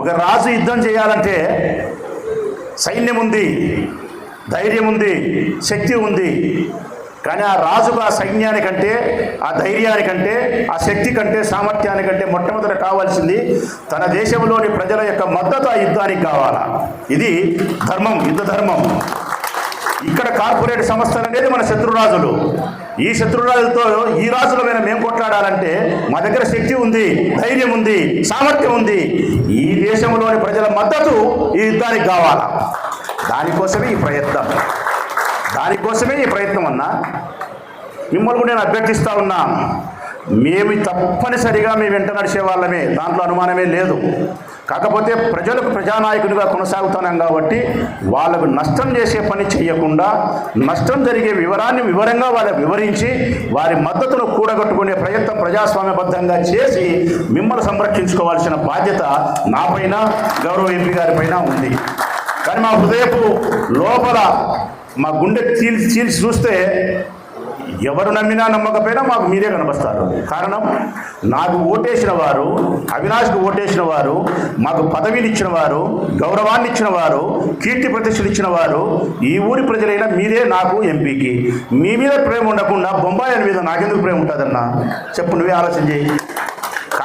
ఒక రాజు యుద్ధం చేయాలంటే సైన్యం ఉంది ధైర్యం ఉంది శక్తి ఉంది. కానీ ఆ రాజుకు ఆ సైన్యానికంటే ఆ ధైర్యానికంటే ఆ శక్తి కంటే సామర్థ్యానికంటే మొట్టమొదట కావాల్సింది తన దేశంలోని ప్రజల యొక్క మద్దతు ఆ యుద్ధానికి కావాలా. ఇది ధర్మం యుద్ధ ధర్మం. ఇక్కడ కార్పొరేట్ సంస్థలు అనేది మన శత్రురాజులు ఈ శత్రురాజులతో ఈ రాజుల మీద మేము కొట్లాడాలంటే మా దగ్గర శక్తి ఉంది ధైర్యం ఉంది సామర్థ్యం ఉంది. ఈ దేశంలోని ప్రజల మద్దతు ఈ యుద్ధానికి కావాలా? దానికోసమే ఈ ప్రయత్నం. దానికోసమే ఈ ప్రయత్నం అన్నా. మిమ్మల్ని కూడా నేను అభ్యర్థిస్తా ఉన్నా. మేము తప్పనిసరిగా మేము వెంట నడిచే వాళ్ళమే. దాంట్లో అనుమానమే లేదు. కాకపోతే ప్రజలకు ప్రజానాయకునిగా కొనసాగుతున్నాం కాబట్టి వాళ్ళకు నష్టం చేసే పని చేయకుండా నష్టం జరిగే వివరాన్ని వివరంగా వాళ్ళకు వివరించి వారి మద్దతును కూడగట్టుకునే ప్రయత్నం ప్రజాస్వామ్యబద్ధంగా చేసి మిమ్మల్ని సంరక్షించుకోవాల్సిన బాధ్యత నాపైన గౌరవ ఎంపీ గారిపైన ఉంది. కానీ మా హృదయపు లోపల మా గుండె చీల్చి చీల్చి చూస్తే ఎవరు నమ్మినా నమ్మకపోయినా మాకు మీరే కనిపిస్తారు కారణం నాకు ఓటేసిన వారు అవినాష్కు ఓటేసిన వారు మాకు పదవిని ఇచ్చిన వారు గౌరవాన్ని ఇచ్చిన వారు కీర్తి ప్రతిష్టలు ఇచ్చిన వారు ఈ ఊరి ప్రజలైనా మీరే నాకు ఎంపీకి. మీ మీద ప్రేమ ఉండకుండా బొంబాయి మీద నాకెందుకు ప్రేమ ఉంటుందన్నా? చెప్పు నువ్వే ఆలోచన చేయి.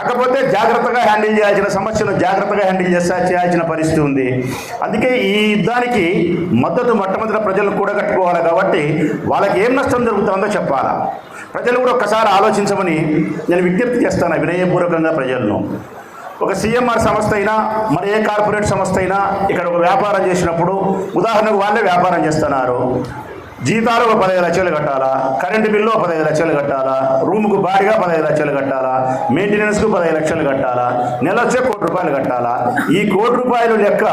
కాకపోతే జాగ్రత్తగా హ్యాండిల్ చేయాల్సిన సమస్యను జాగ్రత్తగా హ్యాండిల్ చేస్తా చేయాల్సిన పరిస్థితి ఉంది. అందుకే ఈ యుద్ధానికి మద్దతు మొట్టమొదటి ప్రజలు కూడా కట్టుకోవాలి కాబట్టి వాళ్ళకి ఏం నష్టం జరుగుతుందో చెప్పాలా. ప్రజలు కూడా ఒకసారి ఆలోచించమని నేను విజ్ఞప్తి చేస్తాను వినయపూర్వకంగా ప్రజలను. ఒక సిఎంఆర్ సంస్థ అయినా మరి ఏ కార్పొరేట్ సంస్థ అయినా ఇక్కడ ఒక వ్యాపారం చేసినప్పుడు ఉదాహరణకు వాళ్ళే వ్యాపారం చేస్తున్నారు. జీతాలు ఒక పదహైదు లక్షలు కట్టాలా? కరెంటు బిల్లు పదహైదు లక్షలు కట్టాలా? రూముకు బాడిగా పదహైదు లక్షలు కట్టాలా? మెయింటెనెన్స్కు పదహైదు లక్షలు కట్టాలా? నెల వచ్చే కోటి రూపాయలు కట్టాలా? ఈ కోటి రూపాయలు లెక్క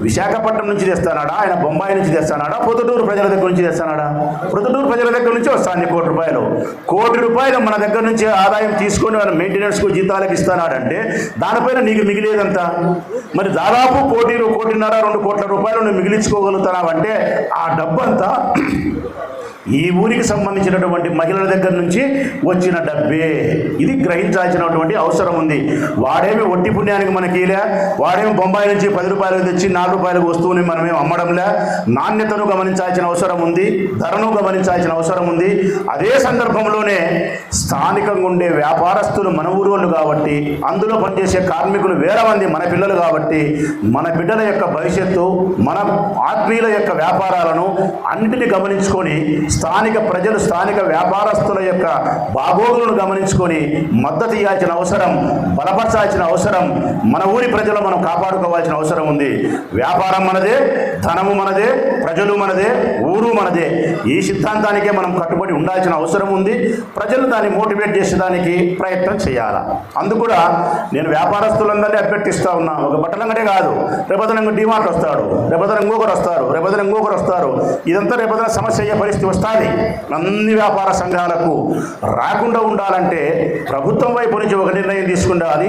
విశాఖపట్నం నుంచి తెస్తానాడా? ఆయన బొంబాయి నుంచి తెస్తానాడా? పొద్దుటూరు ప్రజల దగ్గర నుంచి తెస్తానాడా? పొద్దుటూరు ప్రజల దగ్గర నుంచి వస్తాను కోటి రూపాయలు. కోటి రూపాయలు మన దగ్గర నుంచి ఆదాయం తీసుకొని మన మెయింటెనెన్స్కు జీతాలకు ఇస్తానాడంటే దానిపైన నీకు మిగిలేదంతా? మరి దాదాపు కోటి కోటిన్నర రెండు కోట్ల రూపాయలు నువ్వు మిగిలించుకోగలుగుతున్నావంటే ఆ డబ్బంతా Tchau. ఈ ఊరికి సంబంధించినటువంటి మహిళల దగ్గర నుంచి వచ్చిన డబ్బే. ఇది గ్రహించాల్సినటువంటి అవసరం ఉంది. వాడేమి ఒట్టి పుణ్యానికి మనకి లే వాడేమి బొంబాయి నుంచి పది రూపాయలు తెచ్చి నాలుగు రూపాయలకు వస్తువుని మనమేం అమ్మడంలే? నాణ్యతను గమనించాల్సిన అవసరం ఉంది. ధరను గమనించాల్సిన అవసరం ఉంది. అదే సందర్భంలోనే స్థానికంగా ఉండే వ్యాపారస్తులు మన ఊరు వాళ్ళు కాబట్టి అందులో పనిచేసే కార్మికులు వేరే మంది మన పిల్లలు కాబట్టి మన బిడ్డల యొక్క భవిష్యత్తు మన ఆత్మీయుల యొక్క వ్యాపారాలను అన్నిటిని గమనించుకొని స్థానిక ప్రజలు స్థానిక వ్యాపారస్తుల యొక్క బాగోగులను గమనించుకొని మద్దతు ఇవ్వాల్సిన అవసరం బలపరచాల్సిన అవసరం మన ఊరి ప్రజలు మనం కాపాడుకోవాల్సిన అవసరం ఉంది. వ్యాపారం మనదే ధనము మనదే ప్రజలు మనదే ఊరు మనదే. ఈ సిద్ధాంతానికే మనం కట్టుబడి ఉండాల్సిన అవసరం ఉంది. ప్రజలు దాన్ని మోటివేట్ చేసేదానికి ప్రయత్నం చేయాలి? అందుకు కూడా నేను వ్యాపారస్తులందరినీ అభ్యర్థిస్తా ఉన్నా. ఒక బట్టలంగడే కాదు. రేపొద్దున డిమార్ట్ వస్తాడు. రేపొద్దున ఇంకొకరు వస్తారు. రేపొద్దున ఇంకొకరు వస్తారు. ఇదంతా రేపదన సమస్య అయ్యే పరిస్థితి వస్తుంది అన్ని వ్యాపార సంఘాలకు రాకుండా ఉండాలంటే ప్రభుత్వం వైపు నుంచి ఒక నిర్ణయం తీసుకుండాలి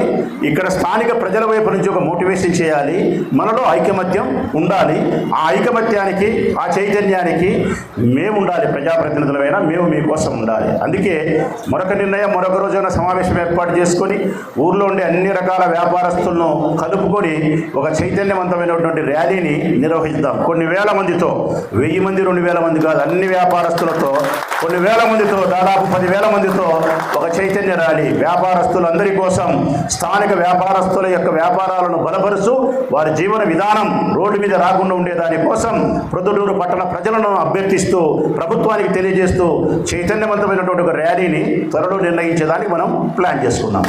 ఇక్కడ స్థానిక ప్రజల వైపు నుంచి ఒక మోటివేషన్ చేయాలి మనలో ఐకమత్యం ఉండాలి. ఆ ఐకమత్యానికి ఆ చైతన్యానికి మేము ఉండాలి ప్రజాప్రతినిధులమైనా మేము మీకోసం ఉండాలి. అందుకే మరొక నిర్ణయం మరొక రోజున సమావేశం ఏర్పాటు చేసుకొని ఊర్లో ఉండే అన్ని రకాల వ్యాపారస్తులను కలుపుకొని ఒక చైతన్యవంతమైనటువంటి ర్యాలీని నిర్వహిద్దాం. కొన్ని వేల మందితో వెయ్యి మంది రెండు వేల మంది కాదు అన్ని వ్యాపారస్తులతో కొన్ని వేల మందితో దాదాపు పదివేల మందితో ఒక చైతన్య ర్యాలీ. వ్యాపారస్తులందరి కోసం స్థానిక వ్యాపారస్తుల యొక్క వ్యాపారాలను బలపరుస్తూ వారి జీవన విధానం రోడ్డు మీద రాకుండా ఉండేదాని కోసం ప్రొద్దుటూరు పట్టణ ప్రజలను అభ్యర్థిస్తూ ప్రభుత్వానికి తెలియజేస్తూ చైతన్యవంతమైనటువంటి ఒక ర్యాలీని త్వరలో నిర్ణయించేదానికి మనం ప్లాన్ చేసుకున్నాం.